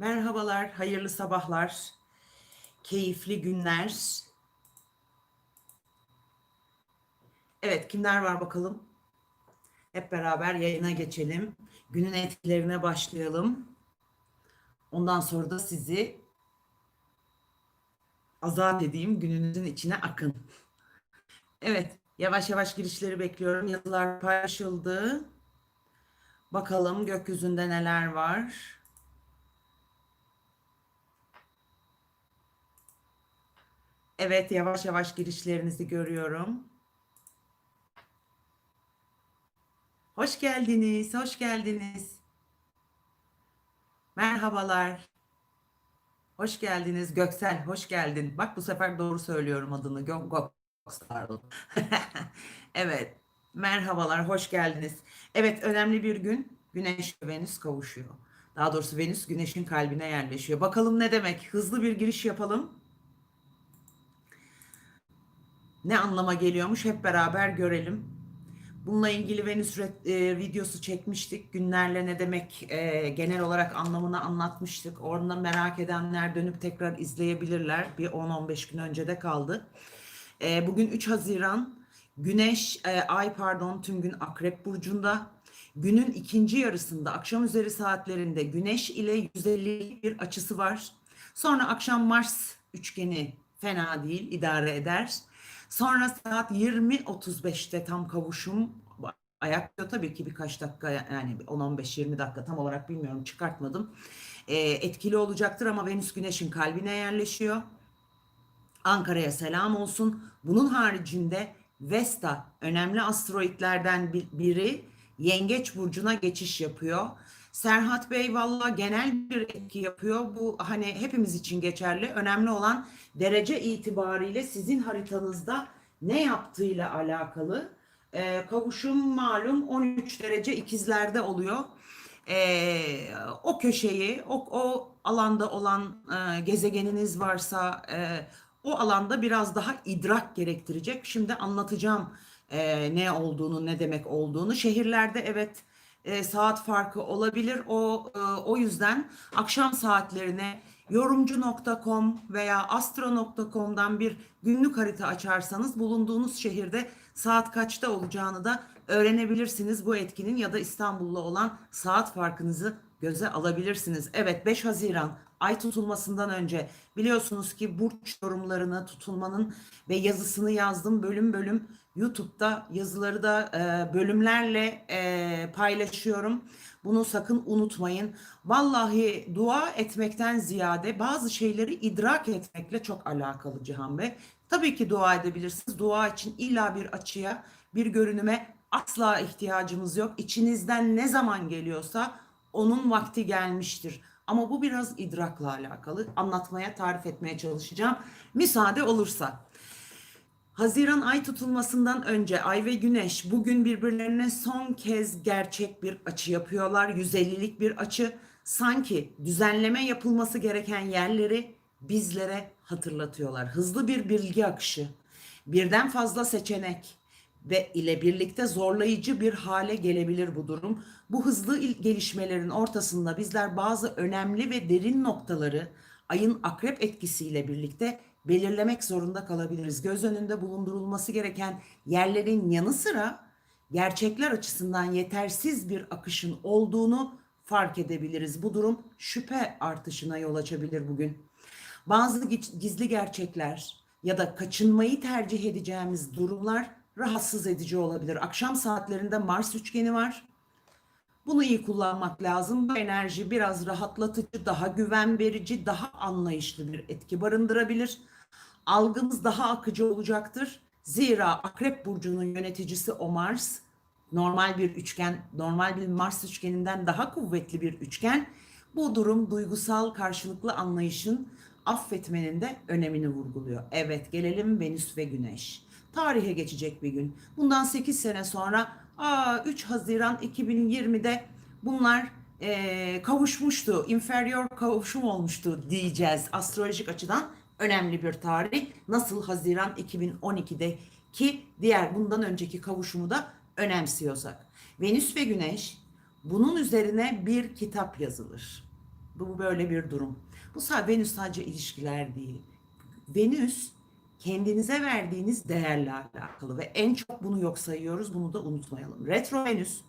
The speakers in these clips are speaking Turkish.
Merhabalar, hayırlı sabahlar, keyifli günler. Evet, kimler var bakalım? Hep beraber yayına geçelim. Günün etkilerine başlayalım. Ondan sonra da sizi azat edeyim, gününüzün içine akın. Evet, yavaş yavaş girişleri bekliyorum. Yazılar paylaşıldı. Bakalım gökyüzünde neler var. Evet, yavaş yavaş girişlerinizi görüyorum. Hoş geldiniz, hoş geldiniz. Merhabalar. Hoş geldiniz Göksel, hoş geldin. Bak bu sefer doğru söylüyorum adını. Gö Gök pardon. Evet, merhabalar, hoş geldiniz. Evet, önemli bir gün. Güneş ve Venüs kavuşuyor. Daha doğrusu Venüs Güneş'in kalbine yerleşiyor. Bakalım ne demek? Hızlı bir giriş yapalım. Ne anlama geliyormuş hep beraber görelim. Bununla ilgili Venüs e, videosu çekmiştik. Günlerle ne demek e, genel olarak anlamını anlatmıştık. Orada merak edenler dönüp tekrar izleyebilirler. Bir 10-15 gün önce de kaldı. E, bugün 3 Haziran. Güneş, e, ay pardon tüm gün Akrep Burcu'nda. Günün ikinci yarısında akşam üzeri saatlerinde Güneş ile 150 bir açısı var. Sonra akşam Mars üçgeni fena değil idare eder. Sonra saat 20.35'te tam kavuşum ayakta tabii ki birkaç dakika yani 10-15-20 dakika tam olarak bilmiyorum çıkartmadım. Ee, etkili olacaktır ama Venüs Güneş'in kalbine yerleşiyor. Ankara'ya selam olsun. Bunun haricinde Vesta önemli asteroitlerden biri Yengeç burcuna geçiş yapıyor. Serhat Bey valla genel bir etki yapıyor. Bu hani hepimiz için geçerli. Önemli olan derece itibariyle sizin haritanızda ne yaptığıyla alakalı. Ee, kavuşum malum 13 derece ikizlerde oluyor. Ee, o köşeyi, o, o alanda olan e, gezegeniniz varsa e, o alanda biraz daha idrak gerektirecek. Şimdi anlatacağım e, ne olduğunu, ne demek olduğunu. Şehirlerde evet e, saat farkı olabilir. O e, o yüzden akşam saatlerine yorumcu.com veya astro.com'dan bir günlük harita açarsanız bulunduğunuz şehirde saat kaçta olacağını da öğrenebilirsiniz. Bu etkinin ya da İstanbul'la olan saat farkınızı göze alabilirsiniz. Evet 5 Haziran ay tutulmasından önce biliyorsunuz ki burç yorumlarını tutulmanın ve yazısını yazdım bölüm bölüm YouTube'da yazıları da e, bölümlerle e, paylaşıyorum. Bunu sakın unutmayın. Vallahi dua etmekten ziyade bazı şeyleri idrak etmekle çok alakalı Cihan Bey. Tabii ki dua edebilirsiniz. Dua için illa bir açıya, bir görünüme asla ihtiyacımız yok. İçinizden ne zaman geliyorsa onun vakti gelmiştir. Ama bu biraz idrakla alakalı. Anlatmaya, tarif etmeye çalışacağım. Müsaade olursa. Haziran ay tutulmasından önce ay ve güneş bugün birbirlerine son kez gerçek bir açı yapıyorlar. 150'lik bir açı. Sanki düzenleme yapılması gereken yerleri bizlere hatırlatıyorlar. Hızlı bir bilgi akışı, birden fazla seçenek ve ile birlikte zorlayıcı bir hale gelebilir bu durum. Bu hızlı gelişmelerin ortasında bizler bazı önemli ve derin noktaları ayın akrep etkisiyle birlikte belirlemek zorunda kalabiliriz. Göz önünde bulundurulması gereken yerlerin yanı sıra gerçekler açısından yetersiz bir akışın olduğunu fark edebiliriz. Bu durum şüphe artışına yol açabilir bugün. Bazı gizli gerçekler ya da kaçınmayı tercih edeceğimiz durumlar rahatsız edici olabilir. Akşam saatlerinde Mars üçgeni var. Bunu iyi kullanmak lazım. Bu enerji biraz rahatlatıcı, daha güven verici, daha anlayışlı bir etki barındırabilir. Algımız daha akıcı olacaktır. Zira Akrep burcunun yöneticisi o Mars normal bir üçgen, normal bir Mars üçgeninden daha kuvvetli bir üçgen. Bu durum duygusal karşılıklı anlayışın affetmenin de önemini vurguluyor. Evet gelelim Venüs ve Güneş. Tarihe geçecek bir gün. Bundan 8 sene sonra aa, 3 Haziran 2020'de bunlar e, kavuşmuştu. Inferior kavuşum olmuştu diyeceğiz astrolojik açıdan önemli bir tarih. Nasıl Haziran 2012'de ki diğer bundan önceki kavuşumu da önemsiyorsak. Venüs ve Güneş bunun üzerine bir kitap yazılır. Bu böyle bir durum. Bu sadece Venüs sadece ilişkiler değil. Venüs kendinize verdiğiniz değerle alakalı ve en çok bunu yok sayıyoruz. Bunu da unutmayalım. Retro Venüs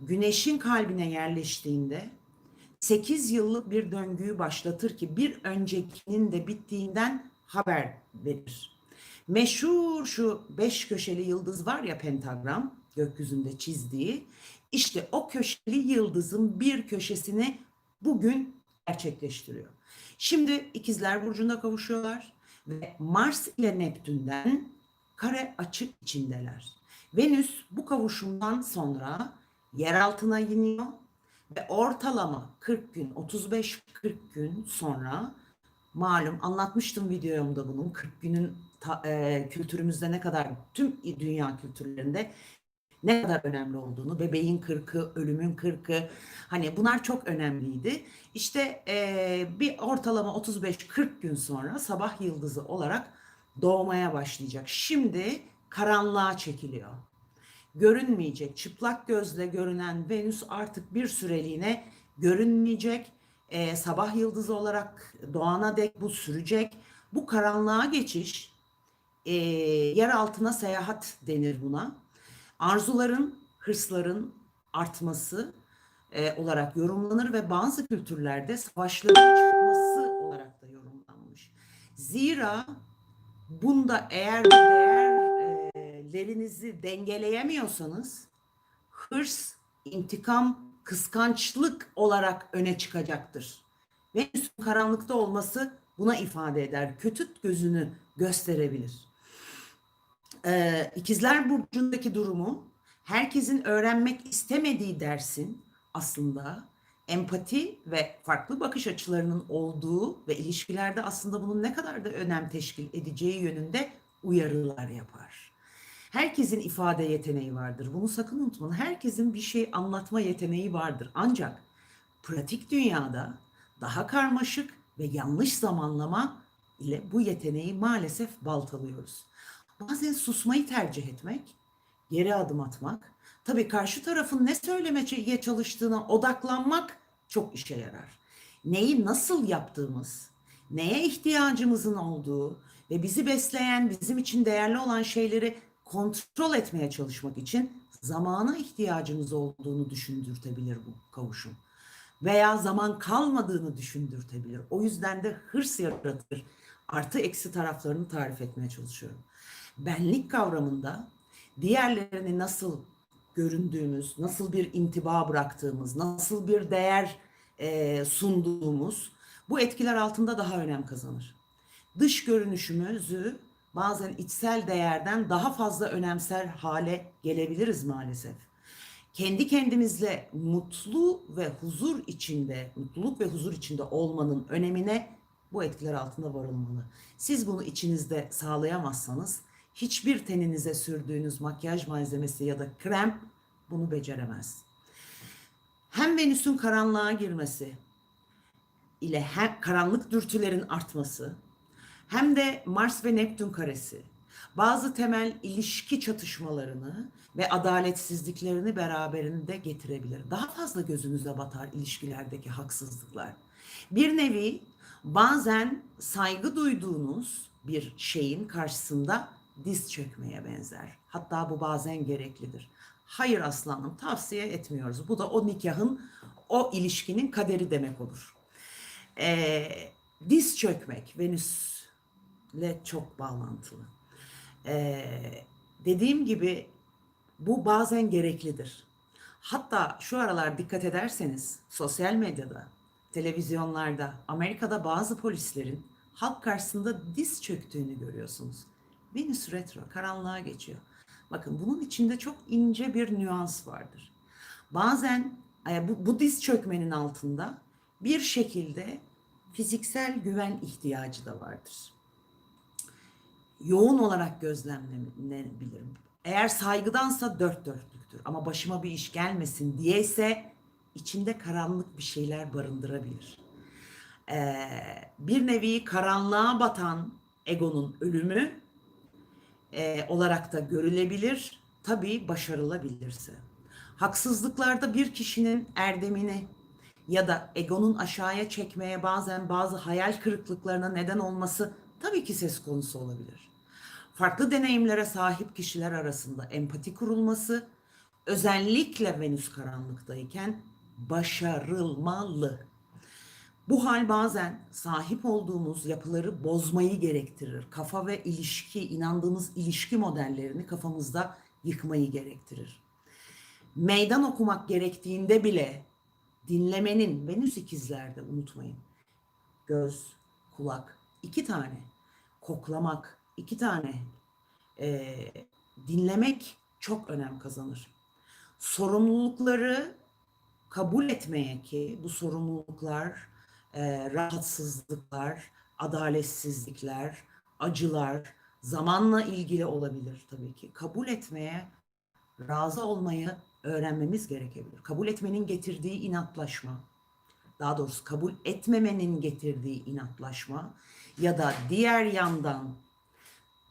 Güneşin kalbine yerleştiğinde 8 yıllık bir döngüyü başlatır ki bir öncekinin de bittiğinden haber verir. Meşhur şu beş köşeli yıldız var ya pentagram gökyüzünde çizdiği. İşte o köşeli yıldızın bir köşesini bugün gerçekleştiriyor. Şimdi ikizler burcunda kavuşuyorlar ve Mars ile Neptün'den kare açık içindeler. Venüs bu kavuşumdan sonra yer altına iniyor ve ortalama 40 gün 35-40 gün sonra malum anlatmıştım videomda bunun 40 günün ta- e, kültürümüzde ne kadar tüm dünya kültürlerinde ne kadar önemli olduğunu, bebeğin kırkı, ölümün kırkı, hani bunlar çok önemliydi. İşte e, bir ortalama 35-40 gün sonra sabah yıldızı olarak doğmaya başlayacak. Şimdi karanlığa çekiliyor. Görünmeyecek, çıplak gözle görünen Venüs artık bir süreliğine görünmeyecek. E, sabah yıldızı olarak doğana dek bu sürecek. Bu karanlığa geçiş, e, yer altına seyahat denir buna arzuların, hırsların artması e, olarak yorumlanır ve bazı kültürlerde savaşların çıkması olarak da yorumlanmış. Zira bunda eğer değerlerinizi dengeleyemiyorsanız hırs, intikam, kıskançlık olarak öne çıkacaktır. Venüs'ün karanlıkta olması buna ifade eder. Kötü gözünü gösterebilir e, İkizler Burcu'ndaki durumu herkesin öğrenmek istemediği dersin aslında empati ve farklı bakış açılarının olduğu ve ilişkilerde aslında bunun ne kadar da önem teşkil edeceği yönünde uyarılar yapar. Herkesin ifade yeteneği vardır. Bunu sakın unutmayın. Herkesin bir şey anlatma yeteneği vardır. Ancak pratik dünyada daha karmaşık ve yanlış zamanlama ile bu yeteneği maalesef baltalıyoruz. Bazen susmayı tercih etmek, geri adım atmak, tabii karşı tarafın ne söylemeye çalıştığına odaklanmak çok işe yarar. Neyi nasıl yaptığımız, neye ihtiyacımızın olduğu ve bizi besleyen, bizim için değerli olan şeyleri kontrol etmeye çalışmak için zamana ihtiyacımız olduğunu düşündürtebilir bu kavuşum. Veya zaman kalmadığını düşündürtebilir. O yüzden de hırs yaratır. Artı eksi taraflarını tarif etmeye çalışıyorum benlik kavramında diğerlerini nasıl göründüğümüz, nasıl bir intiba bıraktığımız, nasıl bir değer e, sunduğumuz bu etkiler altında daha önem kazanır. Dış görünüşümüzü bazen içsel değerden daha fazla önemser hale gelebiliriz maalesef. Kendi kendimizle mutlu ve huzur içinde, mutluluk ve huzur içinde olmanın önemine bu etkiler altında varılmalı. Siz bunu içinizde sağlayamazsanız hiçbir teninize sürdüğünüz makyaj malzemesi ya da krem bunu beceremez. Hem Venüs'ün karanlığa girmesi ile hem karanlık dürtülerin artması hem de Mars ve Neptün karesi bazı temel ilişki çatışmalarını ve adaletsizliklerini beraberinde getirebilir. Daha fazla gözünüze batar ilişkilerdeki haksızlıklar. Bir nevi bazen saygı duyduğunuz bir şeyin karşısında diz çökmeye benzer. Hatta bu bazen gereklidir. Hayır aslanım tavsiye etmiyoruz. Bu da o nikahın, o ilişkinin kaderi demek olur. Ee, diz çökmek Venüs'le çok bağlantılı. Ee, dediğim gibi bu bazen gereklidir. Hatta şu aralar dikkat ederseniz sosyal medyada, televizyonlarda, Amerika'da bazı polislerin halk karşısında diz çöktüğünü görüyorsunuz. Venüs retro karanlığa geçiyor. Bakın bunun içinde çok ince bir nüans vardır. Bazen bu, bu diz çökmenin altında bir şekilde fiziksel güven ihtiyacı da vardır. Yoğun olarak gözlemlenebilirim. Eğer saygıdansa dört dörtlüktür ama başıma bir iş gelmesin diyeyse içinde karanlık bir şeyler barındırabilir. Ee, bir nevi karanlığa batan egonun ölümü e, olarak da görülebilir. Tabii başarılabilirse. Haksızlıklarda bir kişinin erdemini ya da egonun aşağıya çekmeye bazen bazı hayal kırıklıklarına neden olması tabii ki söz konusu olabilir. Farklı deneyimlere sahip kişiler arasında empati kurulması özellikle Venüs karanlıktayken başarılmalı. Bu hal bazen sahip olduğumuz yapıları bozmayı gerektirir. Kafa ve ilişki, inandığımız ilişki modellerini kafamızda yıkmayı gerektirir. Meydan okumak gerektiğinde bile dinlemenin Venüs ikizlerde unutmayın. Göz, kulak iki tane. Koklamak iki tane. Ee, dinlemek çok önem kazanır. Sorumlulukları kabul etmeye ki bu sorumluluklar, e, rahatsızlıklar, adaletsizlikler, acılar zamanla ilgili olabilir tabii ki. Kabul etmeye, razı olmayı öğrenmemiz gerekebilir. Kabul etmenin getirdiği inatlaşma, daha doğrusu kabul etmemenin getirdiği inatlaşma ya da diğer yandan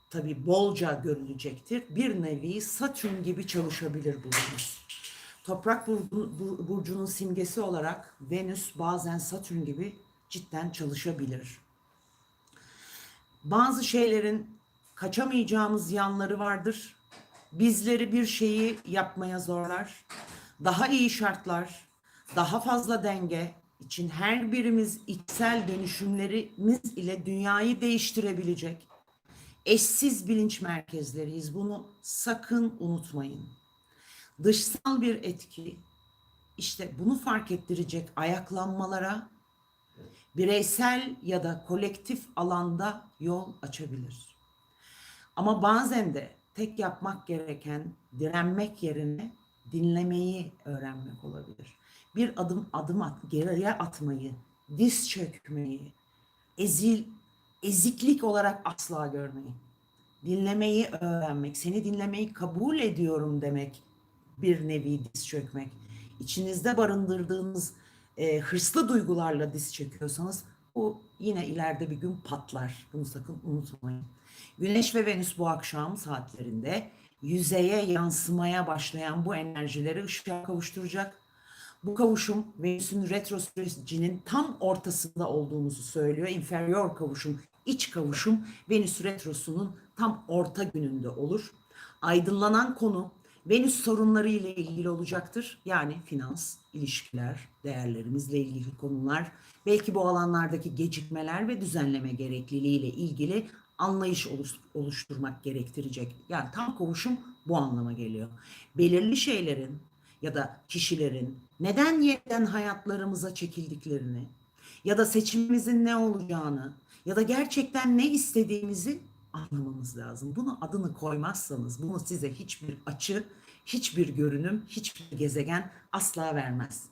tabii bolca görülecektir. Bir nevi Satürn gibi çalışabilir bu. Toprak burcu- bu- burcunun simgesi olarak Venüs bazen Satürn gibi cidden çalışabilir. Bazı şeylerin kaçamayacağımız yanları vardır. Bizleri bir şeyi yapmaya zorlar. Daha iyi şartlar, daha fazla denge için her birimiz içsel dönüşümlerimiz ile dünyayı değiştirebilecek eşsiz bilinç merkezleriyiz. Bunu sakın unutmayın. Dışsal bir etki işte bunu fark ettirecek ayaklanmalara bireysel ya da kolektif alanda yol açabilir. Ama bazen de tek yapmak gereken direnmek yerine dinlemeyi öğrenmek olabilir. Bir adım adım at, geriye atmayı, diz çökmeyi, ezil, eziklik olarak asla görmeyin. Dinlemeyi öğrenmek, seni dinlemeyi kabul ediyorum demek bir nevi diz çökmek. İçinizde barındırdığınız e, hırslı duygularla diz çöküyorsanız bu yine ileride bir gün patlar. Bunu sakın unutmayın. Güneş ve Venüs bu akşam saatlerinde yüzeye yansımaya başlayan bu enerjileri ışığa kavuşturacak. Bu kavuşum Venüs'ün retro sürecinin tam ortasında olduğumuzu söylüyor. Inferior kavuşum, iç kavuşum Venüs retrosunun tam orta gününde olur. Aydınlanan konu Venüs sorunları ile ilgili olacaktır. Yani finans, ilişkiler, değerlerimizle ilgili konular, belki bu alanlardaki gecikmeler ve düzenleme gerekliliği ile ilgili anlayış oluş- oluşturmak gerektirecek. Yani tam kavuşum bu anlama geliyor. Belirli şeylerin ya da kişilerin neden yeniden hayatlarımıza çekildiklerini ya da seçimimizin ne olacağını ya da gerçekten ne istediğimizi anlamamız lazım. Bunu adını koymazsanız bunu size hiçbir açı, hiçbir görünüm, hiçbir gezegen asla vermez.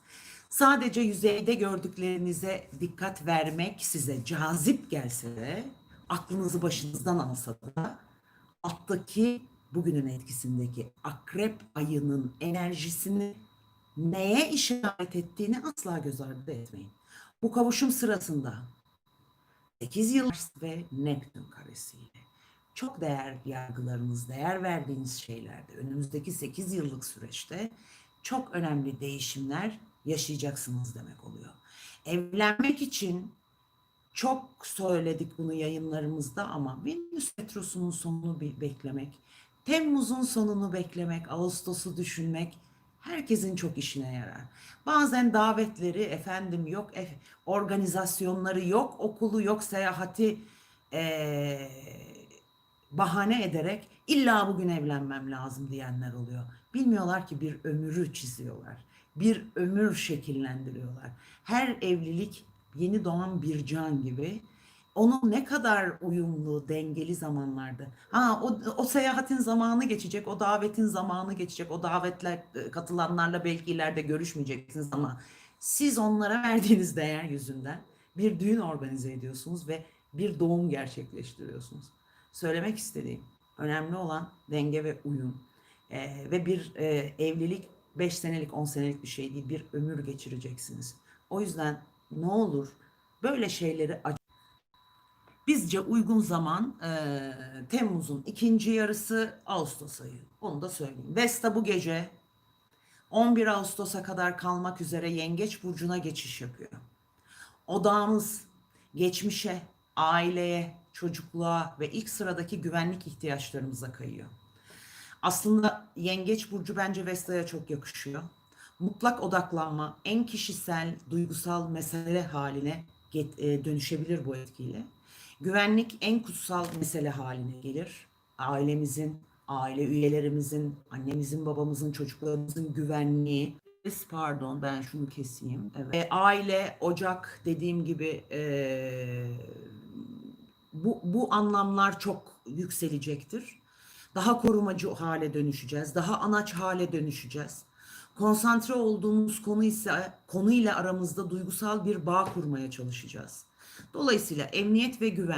Sadece yüzeyde gördüklerinize dikkat vermek size cazip gelse de aklınızı başınızdan alsa da alttaki bugünün etkisindeki akrep ayının enerjisini neye işaret ettiğini asla göz ardı etmeyin. Bu kavuşum sırasında 8 yıl ve Neptün karesiyle çok değer yargılarınız, değer verdiğiniz şeylerde önümüzdeki 8 yıllık süreçte çok önemli değişimler yaşayacaksınız demek oluyor. Evlenmek için çok söyledik bunu yayınlarımızda ama Venüs Retrosu'nun sonunu beklemek, Temmuz'un sonunu beklemek, Ağustos'u düşünmek herkesin çok işine yarar. Bazen davetleri efendim yok, e- organizasyonları yok, okulu yok, seyahati eee, bahane ederek illa bugün evlenmem lazım diyenler oluyor. Bilmiyorlar ki bir ömürü çiziyorlar. Bir ömür şekillendiriyorlar. Her evlilik yeni doğan bir can gibi. Onun ne kadar uyumlu, dengeli zamanlarda. Ha o, o seyahatin zamanı geçecek, o davetin zamanı geçecek, o davetler e, katılanlarla belki ileride görüşmeyeceksiniz ama siz onlara verdiğiniz değer yüzünden bir düğün organize ediyorsunuz ve bir doğum gerçekleştiriyorsunuz. Söylemek istediğim önemli olan denge ve uyum. Ee, ve bir e, evlilik 5 senelik 10 senelik bir şey değil bir ömür geçireceksiniz. O yüzden ne olur böyle şeyleri aç- Bizce uygun zaman e, Temmuz'un ikinci yarısı Ağustos ayı. Onu da söyleyeyim. Vesta bu gece 11 Ağustos'a kadar kalmak üzere Yengeç burcuna geçiş yapıyor. Odağımız geçmişe, aileye, çocukluğa ve ilk sıradaki güvenlik ihtiyaçlarımıza kayıyor. Aslında Yengeç burcu bence Vesta'ya çok yakışıyor. Mutlak odaklanma en kişisel, duygusal mesele haline e, dönüşebilir bu etkiyle. Güvenlik en kutsal mesele haline gelir. Ailemizin, aile üyelerimizin, annemizin, babamızın, çocuklarımızın güvenliği. Pardon ben şunu keseyim. Evet. E, aile, ocak dediğim gibi e, bu, bu anlamlar çok yükselecektir. Daha korumacı hale dönüşeceğiz. Daha anaç hale dönüşeceğiz. Konsantre olduğumuz konu ise konuyla aramızda duygusal bir bağ kurmaya çalışacağız. Dolayısıyla emniyet ve güven